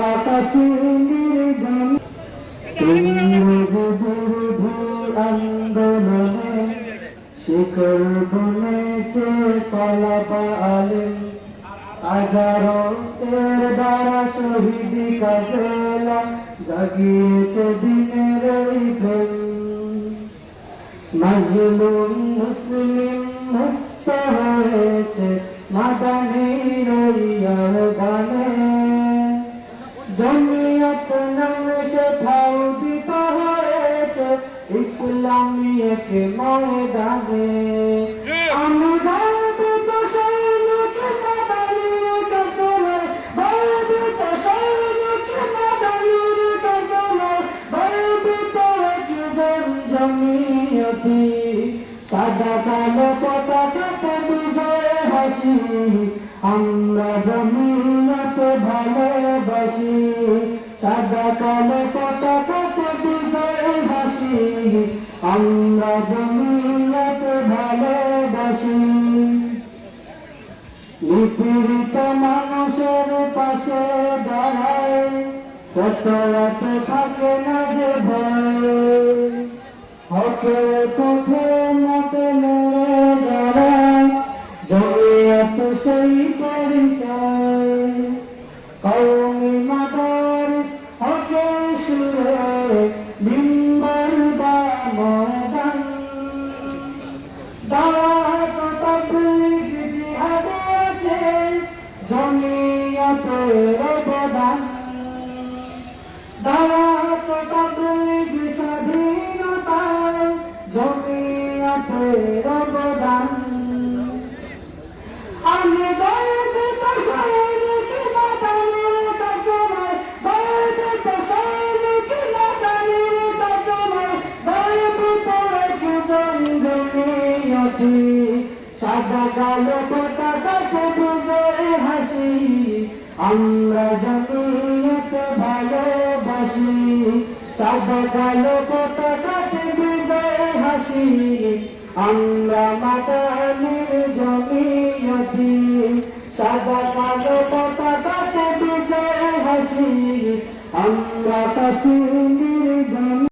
কাশ্মীর জমি ইংরেজবিরোধী আন্দোলনে শিকল বুনেছে কলাপা আলিম হাজারো এর দ্বারা শহীদ কাফেলা জাগিয়েছে দিনের প্রেম মাজলুম মুসলিম মুক্ত হয়েছে, মাদানির গানে জমিয়ত নামে সে ফাউদিত হয়েছে। ইসলামী এক ময়দানে? আমি গর্বিত সৈনিক মাদানির কাফেলা গর্বিত সৈনিক মাদানির কাফেলা গর্বিত একজন জমিয়তি সাদা কালো পতাকাতে হাসি আমরা জমিয়ত ভালোবাসি, সাদা কালো পতাকাতে বিজয় হাসি, আমরা জমিয়ত ভালোবাসি। নিপীড়িত মানুষের পাশে দাঁড়ায় কত রাত থাকে না যে ভয়। হকে পথে মতে জমিয়ত সেই পরিচয় কৌমি মাদারিস হকে সুরে বিম্বর বা ময়দান দাওয়াত তাবলীগ জিহাদে আছে জমিয়তের অবদান দাওয়াত তাবলীগ স্বাধীনতায় জমিয়তের জমিয়তি সাদা কালো পতাকাকে বুঝে হাসি। আমরা জমিয়ত ভালোবাসি, সাদা কালো পতাকাকে বুঝে হাসি। আমরা মাতানির জমিয়তি সাদা কালো পতাকাকে বুঝে হাসি। আমরা কাশি